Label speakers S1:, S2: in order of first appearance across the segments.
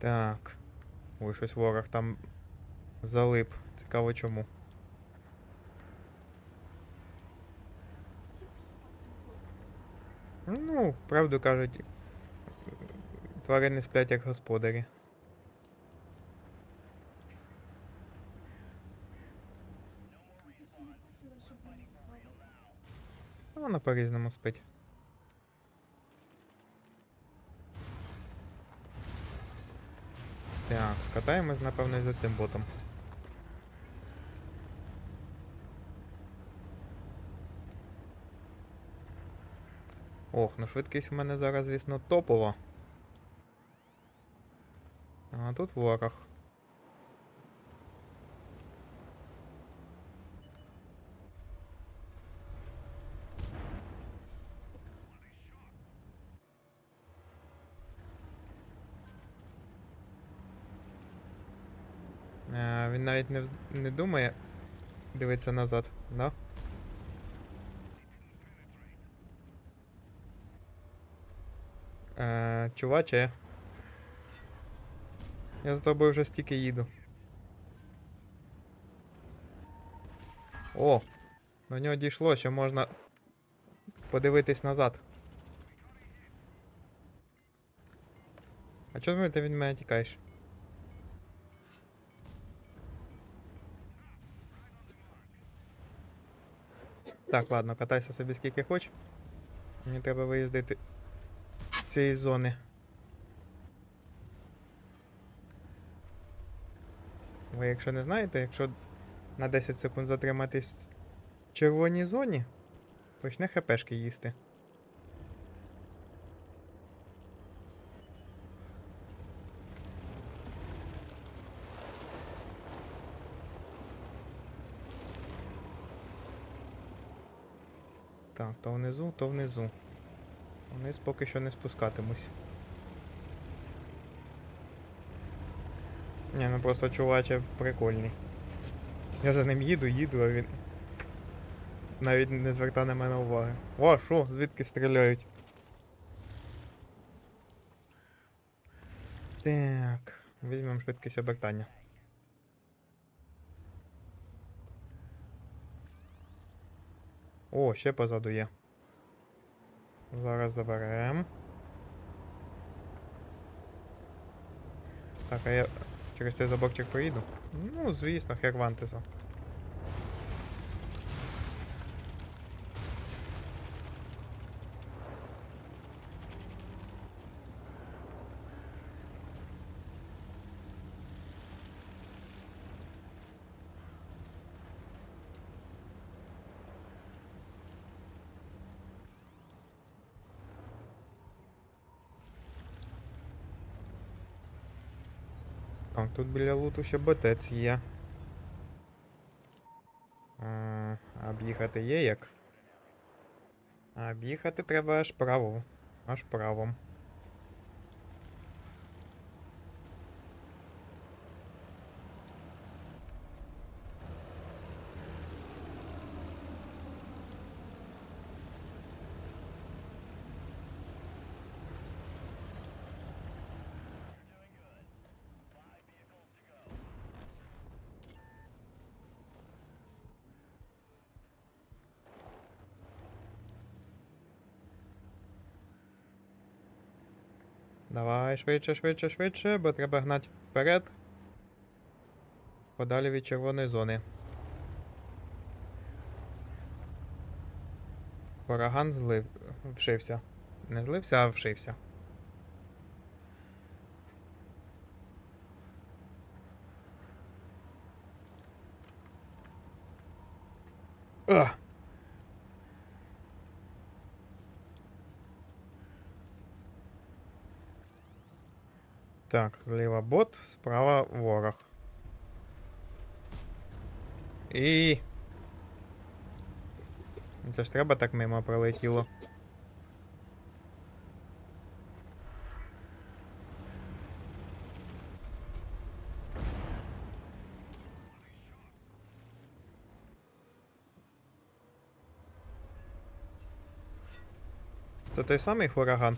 S1: Так. Ой, щось ворог там залип. Цікаво чому. Ну, правду кажуть, тварини сплять як господарі. Ну, Вона по-різному спить. Так, скатаємось, напевно, за цим ботом. Ох, ну швидкість у мене зараз, звісно, топова. А тут ворог. Е, він навіть не, не думає дивитися назад, да? Е, чуваче. Я за тобою вже стільки їду. О! До нього дійшло, що можна подивитись назад. А чого ти від мене тікаєш? Так, ладно, катайся собі скільки хоч. Мені треба виїздити з цієї зони. Ви якщо не знаєте, якщо на 10 секунд затриматись в червоній зоні, почне хпшки їсти. Так, то внизу, то внизу. Вниз поки що не спускатимусь. Ні, ну просто чуваче прикольний. Я за ним їду, їду, а він. Навіть не зверта на мене уваги. О, що? Звідки стріляють? Так, візьмемо швидкість обертання. О, ще позаду є. Зараз заберем. Так, а я через цей заборчик поїду? Ну, звісно, Хервантеса. Так, тут біля луту ще ботець є. А, об'їхати є як? Об'їхати треба аж право. Аж правом. Давай швидше, швидше, швидше, бо треба гнати вперед. Подалі від червоної зони. Ураган злив. вшився. Не злився, а вшився. Так, зліва бот, справа ворог. І. Це ж треба так мимо пролетіло. Це той самий ураган?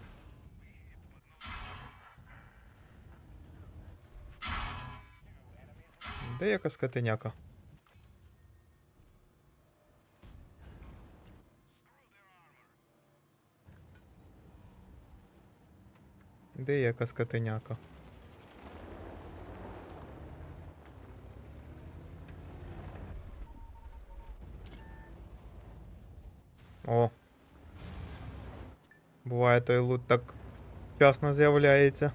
S1: Де яка скотиняка? Де яка скотиняка? О. Буває той лут так вчасно з'являється.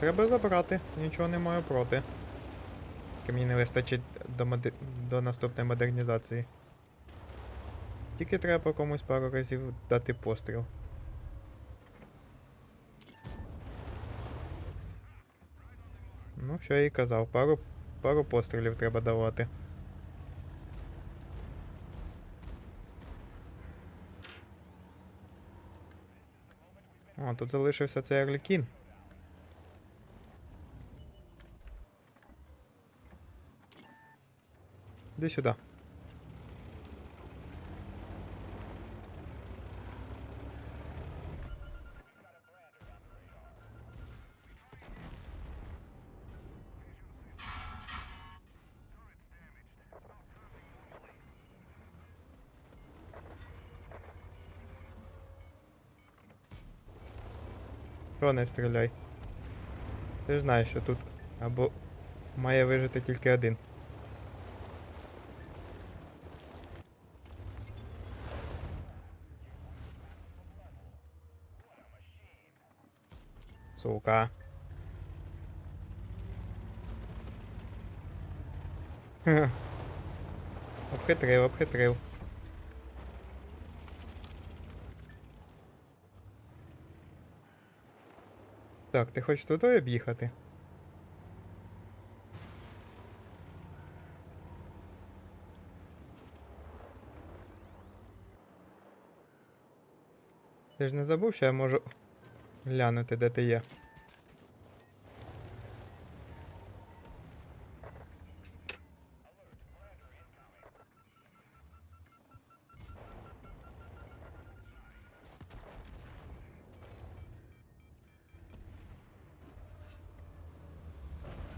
S1: Треба забрати, нічого не маю проти. Тільки мені не вистачить до, моди... до наступної модернізації. Тільки треба комусь пару разів дати постріл. Ну, що я і казав, пару, пару пострілів треба давати. О, тут залишився цей Арлікін. Іди сюди. Що не стріляй? Ти ж знаєш, що тут або має вижити тільки один. Сука. Обхитрив, обхитрив. Так, ти хочеш туди об'їхати? Ти ж не забув, що я можу глянути, де ти є.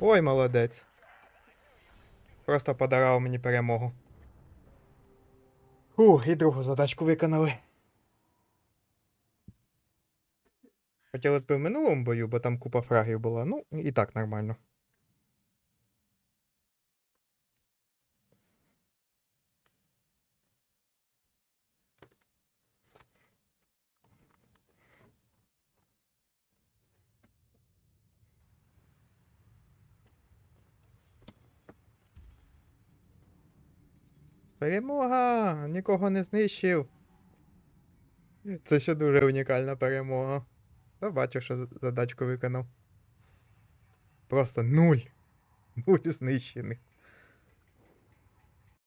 S1: Ой, молодець. Просто подарував мені перемогу. Фу, і другу задачку виконали. Хотіли б в минулому бою, бо там купа фрагів була. Ну, і так нормально. Перемога! Нікого не знищив. Це ще дуже унікальна перемога. Та бачу, що задачку виконав. Просто нуль. Нуль знищених.